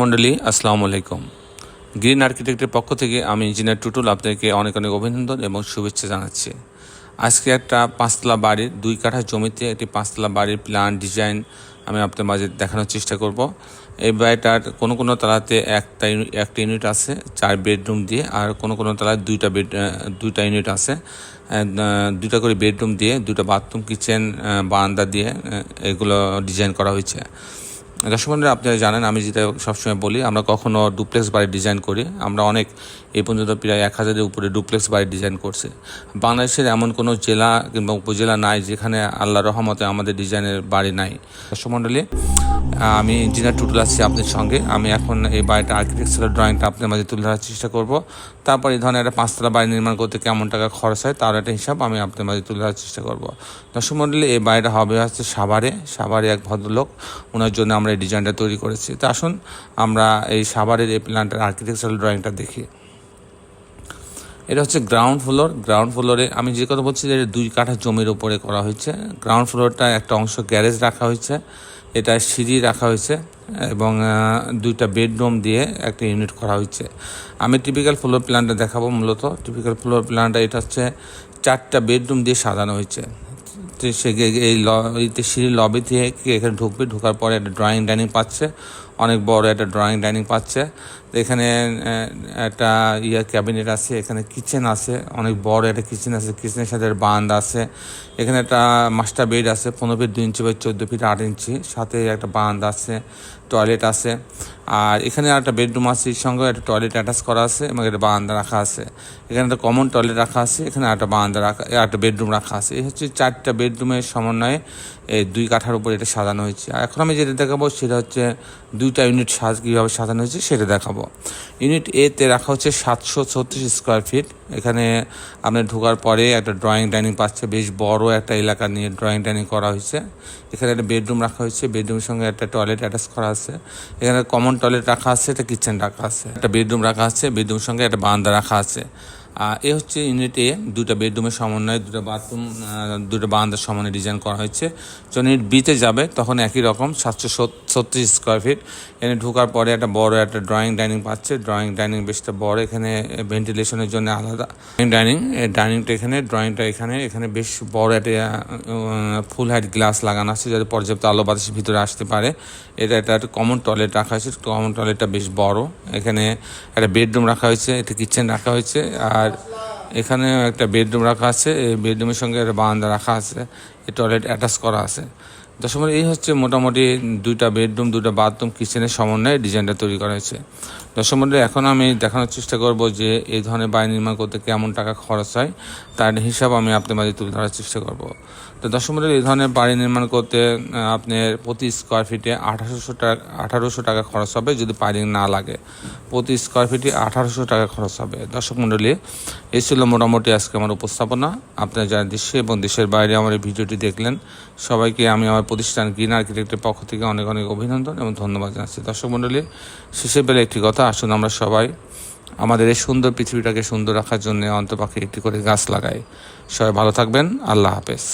মণ্ডলী, আসসালামু আলাইকুম। গ্রিন আর্কিটেক্টের পক্ষ থেকে আমি ইঞ্জিনিয়ার টুটুল আপনাকে অনেক অনেক অভিনন্দন এবং শুভেচ্ছা জানাচ্ছি। আজকে একটা পাঁচতলা বাড়ির দুই কাঠা জমিতে একটি পাঁচতলা বাড়ির প্ল্যান ডিজাইন আমি আপনার মাঝে দেখানোর চেষ্টা করব। এই বাড়িটার কোনো কোনো তলাতে একটা একটা ইউনিট আছে, চার বেডরুম দিয়ে, আর কোনো কোনো তলায় দুইটা বেড দুইটা ইউনিট আছে। দুইটা করে বেডরুম দিয়ে দুটো বাথরুম কিচেন বারান্দা দিয়ে এগুলো ডিজাইন করা হয়েছে। দর্শক বন্ধুরা আপনারা জানেন, আমি যেটা সবসময় বলি, আমরা কখনো ডুপ্লেক্স বাড়ি ডিজাইন করি। আমরা অনেক, এই পর্যন্ত প্রায় এক হাজারের উপরে ডুপ্লেক্স বাড়ি ডিজাইন করছি। বাংলাদেশের এমন কোনো জেলা কিংবা উপজেলা নাই যেখানে আল্লাহ রহমতে আমাদের ডিজাইনের বাড়ি নাই। দর্শক মণ্ডলী আমি ইঞ্জিনিয়ার টুটুল আছি আপনার সঙ্গে। আমি এখন এই বাড়িটা আর্কিটেকচারাল ড্রয়িংটা আপনার মাঝে তুলে ধরার চেষ্টা করব। তারপর এই ধরনের একটা পাঁচতলা বাড়ি নির্মাণ করতে কেমন টাকা খরচ হয়, তার একটা হিসাব আমি আপনার মাঝে তুলে ধরার চেষ্টা করব। দর্শক মণ্ডলী এই বাড়িটা হবে হচ্ছে সাভারে। সাভারে এক ভদ্রলোক, ওনার জন্য আমরা এই ডিজাইনটা তৈরি করেছি। তা আসুন, আমরা এই সাভারের এই প্ল্যানটার আর্কিটেকচারাল ড্রয়িংটা দেখি। এটা হচ্ছে গ্রাউন্ড ফ্লোর গ্রাউন্ড ফ্লোরে আমি যে কথা বলছি যে দুই কাঠা জমির উপরে করা হয়েছে। গ্রাউন্ড ফ্লোরটা একটা অংশ গ্যারেজ রাখা হয়েছে। এটা সিঁড়ি রাখা হয়েছে এবং দুইটা বেডরুম দিয়ে একটা ইউনিট করা হয়েছে। আমি টিপিক্যাল ফ্লোর প্ল্যানটা দেখাবো মূলত। টিপিক্যাল ফ্লোর প্ল্যানটা এটা হচ্ছে চারটা বেডরুম দিয়ে সাজানো হয়েছে। সে এই লবিতে সিঁড়ির লবি থেকে এখানে ঢুকবে ঢোকার পরে একটা ড্রয়িং ডাইনিং পাচ্ছে। অনেক বড় একটা ড্রয়িং ডাইনিং পাচ্ছে। এখানে একটা ইয়ে ক্যাবিনেট আছে, এখানে কিচেন আছে, অনেক বড় একটা কিচেন আছে কিচেনের সাথে বান্ধ আছে। এখানে একটা মাস্টার বেড আছে, পনেরো ফিট দুই ইঞ্চি বাই চোদ্দ ফিট আট ইঞ্চি সাথে একটা বান্ধ আছে টয়লেট আছে। আর এখানে একটা বেডরুম আছে সঙ্গে একটা টয়লেট অ্যাটাচ করা আছে এবং একটা বারান্দা রাখা আছে। এখানে একটা কমন টয়লেট রাখা আছে, এখানে একটা বারান্দা রাখা একটা বেডরুম রাখা আছে। এই হচ্ছে চারটা বেডরুমের সমন্বয়ে এই দুই কাঠার উপর এটা সাজানো হয়েছে। আর এখন আমি যেটা দেখাবো সেটা হচ্ছে দুইটা ইউনিট সাজ, কীভাবে সাজানো হয়েছে সেটা দেখাবো। ইউনিট এতে রাখা হচ্ছে সাতশো ছত্রিশ স্কোয়ার ফিট এখানে আপনি ঢোকার পরে একটা ড্রয়িং ডাইনিং পাচ্ছে, বেশ বড় একটা এলাকা নিয়ে ড্রয়িং ডাইনিং করা হয়েছে। এখানে একটা বেডরুম রাখা হয়েছে বেডরুমের সঙ্গে একটা টয়লেট অ্যাটাচ করা আছে। এখানে কমন টয়লেট রাখা আছে, একটা কিচেন রাখা আছে, একটা বেডরুম রাখা আছে বেডরুমের সঙ্গে একটা বারান্দা রাখা আছে। এ হচ্ছে ইউনিট এ দুটা বেডরুমের সমন্বয়ে দুটো বাথরুম দুটো বারান্দার সমন্বয়ে ডিজাইন করা হয়েছে। যখন ইউনিট বিতে যাবে, তখন একই রকম সাতশো ছত্রিশ স্কোয়ার ফিট এখানে ঢোকার পরে একটা বড় একটা ড্রয়িং ডাইনিং পাচ্ছে। ড্রয়িং ডাইনিং বেশটা বড়, এখানে ভেন্টিলেশনের জন্য আলাদা। ডাইনিং ডাইনিংটা এখানে ড্রয়িংটা এখানে। এখানে বেশ বড় একটা ফুল হাইট গ্লাস লাগানো আছে, যাতে পর্যাপ্ত আলো বাতাস ভিতরে আসতে পারে। এটা একটা একটা কমন টয়লেট রাখা হয়েছে। কমন টয়লেটটা বেশ বড়। এখানে একটা বেডরুম রাখা হয়েছে, একটা কিচেন রাখা হয়েছে। আর এখানে একটা বেডরুম রাখা আছে। এই বেডরুমের সঙ্গে একটা বারান্দা রাখা আছে। এই টয়লেট অ্যাটাচ করা আছে। দশম এই হচ্ছে মোটামুটি দুইটা বেডরুম, দুইটা বাথরুম, কিচেনের সমন্বয়ে ডিজাইনটা তৈরি করা হয়েছে। দশম এখন আমি দেখানোর চেষ্টা করব যে এই ধরনের বাড়ি নির্মাণ করতে কেমন টাকা খরচ হয়, তার হিসাব আমি আপনার মাঝে তুলে ধরার চেষ্টা করব। তো দশম এই ধরনের বাড়ি নির্মাণ করতে আপনার প্রতি স্কোয়ার ফিটে আঠারোশো টাকা আঠারোশো টাকা খরচ হবে যদি পাইলিং না লাগে। প্রতি স্কোয়ার ফিটে আঠারোশো টাকা খরচ হবে। দর্শক মণ্ডলী, এই ছিল মোটামুটি আজকে আমার উপস্থাপনা। আপনারা যারা দেশে এবং দেশের বাইরে আমার এই ভিডিওটি দেখলেন, সবাইকে আমি আমার প্রতিষ্ঠান গ্রিন আর্কিটেক্টের পক্ষ থেকে অনেক অনেক অভিনন্দন এবং ধন্যবাদ জানাচ্ছি। দর্শক মণ্ডলী, শেষে বেলা একটি কথা, আসুন আমরা সবাই আমাদের এই সুন্দর পৃথিবীটাকে সুন্দর রাখার জন্য অন্তপাখে একটি করে গাছ লাগাই। সবাই ভালো থাকবেন, আল্লাহ হাফেজ।